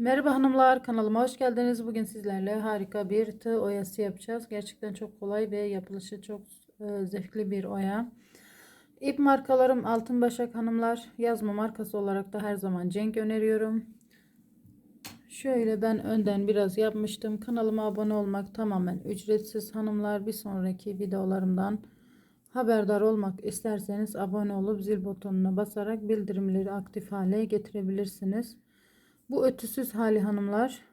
Merhaba hanımlar kanalıma hoş geldiniz. Bugün sizlerle harika bir tığ oyası yapacağız. Gerçekten çok kolay ve yapılışı çok e, zevkli bir oya. İp markalarım Altın Başak hanımlar. Yazma markası olarak da her zaman Cenk öneriyorum. Şöyle ben önden biraz yapmıştım. Kanalıma abone olmak tamamen ücretsiz hanımlar. Bir sonraki videolarımdan haberdar olmak isterseniz abone olup zil butonuna basarak bildirimleri aktif hale getirebilirsiniz. Bu ötüsüz hali hanımlar.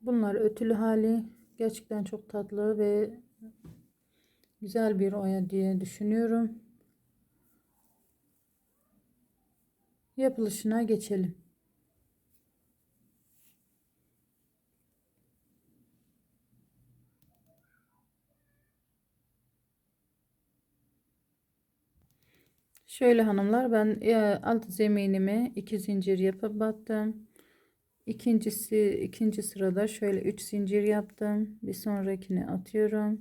Bunlar ötülü hali. Gerçekten çok tatlı ve güzel bir oya diye düşünüyorum. Yapılışına geçelim. Şöyle hanımlar ben e, alt zeminimi iki zincir yapıp battım. İkincisi ikinci sırada şöyle 3 zincir yaptım. Bir sonrakini atıyorum.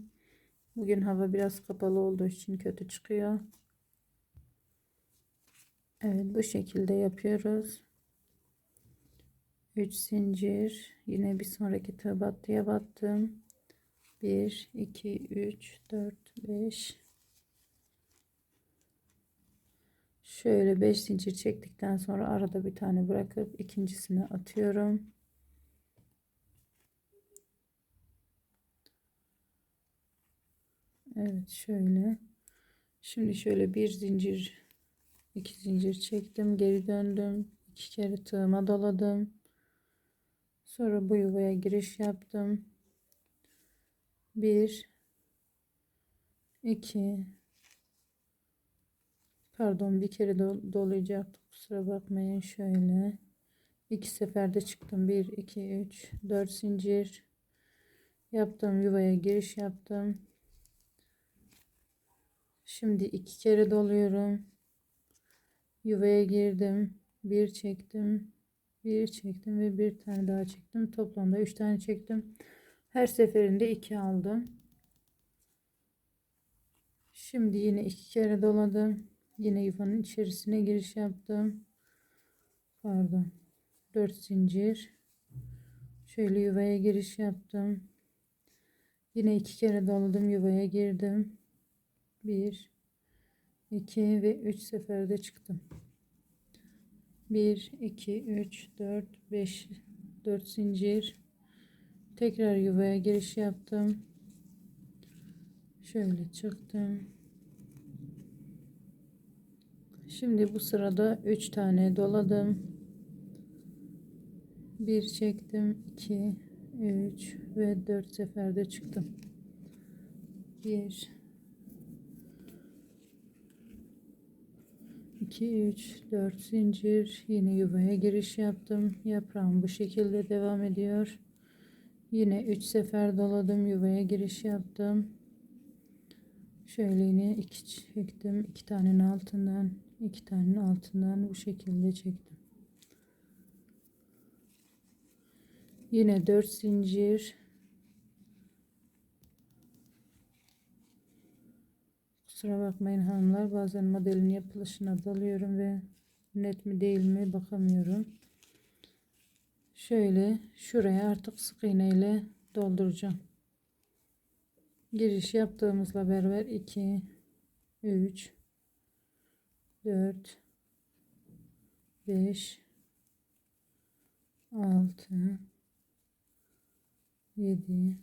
Bugün hava biraz kapalı olduğu için kötü çıkıyor. Evet bu şekilde yapıyoruz. 3 zincir yine bir sonraki tığ battıya battım. 1 2 3 4 5 Şöyle 5 zincir çektikten sonra arada bir tane bırakıp ikincisini atıyorum. Evet şöyle. Şimdi şöyle bir zincir iki zincir çektim geri döndüm iki kere tığıma doladım sonra bu yuvaya giriş yaptım bir iki Pardon bir kere do dolayacaktım. Kusura bakmayın şöyle. iki seferde çıktım. 1, 2, 3, 4 zincir. Yaptım yuvaya giriş yaptım. Şimdi iki kere doluyorum. Yuvaya girdim. Bir çektim. Bir çektim ve bir tane daha çektim. Toplamda üç tane çektim. Her seferinde iki aldım. Şimdi yine iki kere doladım. Yine yuvanın içerisine giriş yaptım. Pardon. 4 zincir. Şöyle yuvaya giriş yaptım. Yine iki kere doladım yuvaya girdim. 1 2 ve 3 seferde çıktım. 1 2 3 4 5 4 zincir. Tekrar yuvaya giriş yaptım. Şöyle çıktım. Şimdi bu sırada 3 tane doladım. 1 çektim. 2 3 ve 4 seferde çıktım. 1 2 3 4 zincir yine yuvaya giriş yaptım. Yaprağım bu şekilde devam ediyor. Yine 3 sefer doladım. Yuvaya giriş yaptım. Şöyle yine 2 çektim. 2 tanenin altından iki tane altından bu şekilde çektim. Yine 4 zincir Kusura bakmayın hanımlar bazen modelin yapılışına dalıyorum ve net mi değil mi bakamıyorum. Şöyle şuraya artık sık iğne ile dolduracağım. Giriş yaptığımızla beraber 2 3 4 5 6 7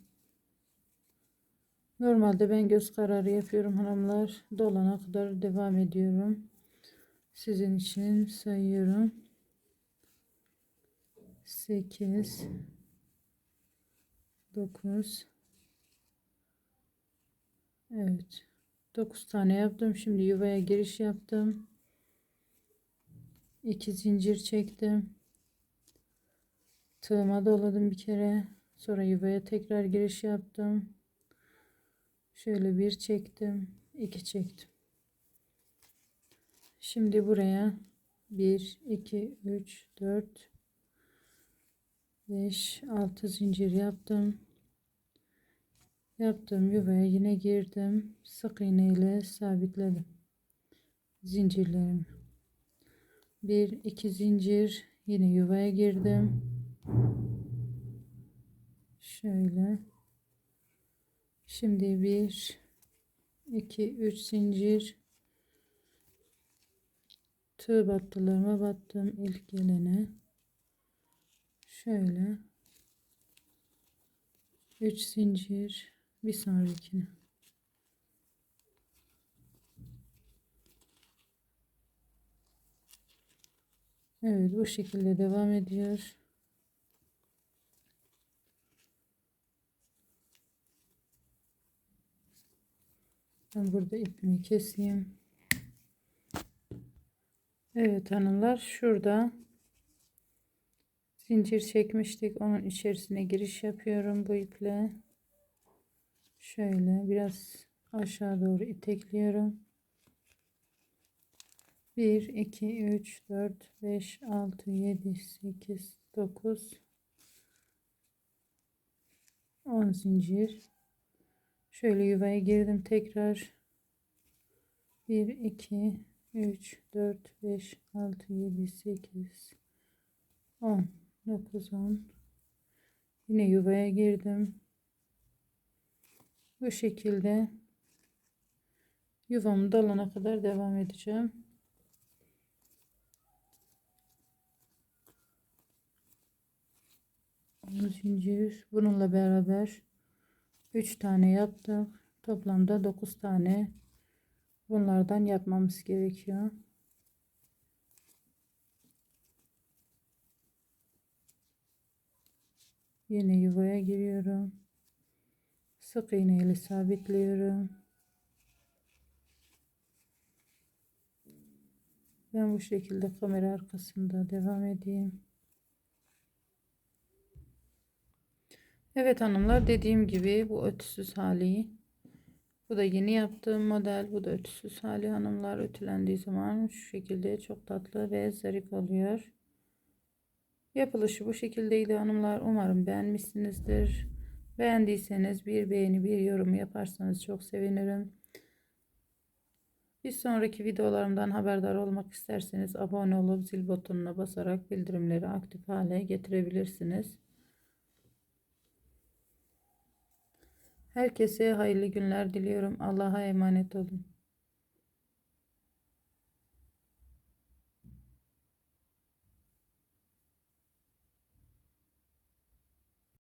Normalde ben göz kararı yapıyorum hanımlar. Dolana kadar devam ediyorum. Sizin için sayıyorum. 8 9 Evet. 9 tane yaptım. Şimdi yuvaya giriş yaptım. 2 zincir çektim. Tığıma doladım bir kere. Sonra yuvaya tekrar giriş yaptım. Şöyle bir çektim. 2 çektim. Şimdi buraya 1 2 3 4 5 6 zincir yaptım. Yaptığım yuvaya yine girdim. Sık iğne ile sabitledim. Zincirlerimi. Bir iki zincir Yine yuvaya girdim. Şöyle. Şimdi bir, iki, üç zincir tığ battılarıma battım ilk gelene. Şöyle. Üç zincir bir sonrakine. Evet bu şekilde devam ediyor. Ben burada ipimi keseyim. Evet hanımlar şurada zincir çekmiştik. Onun içerisine giriş yapıyorum bu iple. Şöyle biraz aşağı doğru itekliyorum. 1 2 3 4 5 6 7 8 9 10 zincir. Şöyle yuvaya girdim tekrar. 1 2 3 4 5 6 7 8 10 9 10 yine yuvaya girdim bu şekilde yuvamı dolana kadar devam edeceğim. Zincir bununla beraber 3 tane yaptık toplamda 9 tane bunlardan yapmamız gerekiyor. Yine yuvaya giriyorum sık iğne ile sabitliyorum ben bu şekilde kamera arkasında devam edeyim Evet hanımlar dediğim gibi bu ötüsüz hali. Bu da yeni yaptığım model. Bu da ötüsüz hali hanımlar. Ötülendiği zaman şu şekilde çok tatlı ve zarif oluyor. Yapılışı bu şekildeydi hanımlar. Umarım beğenmişsinizdir. Beğendiyseniz bir beğeni bir yorum yaparsanız çok sevinirim. Bir sonraki videolarımdan haberdar olmak isterseniz abone olup zil butonuna basarak bildirimleri aktif hale getirebilirsiniz. Herkese hayırlı günler diliyorum. Allah'a emanet olun.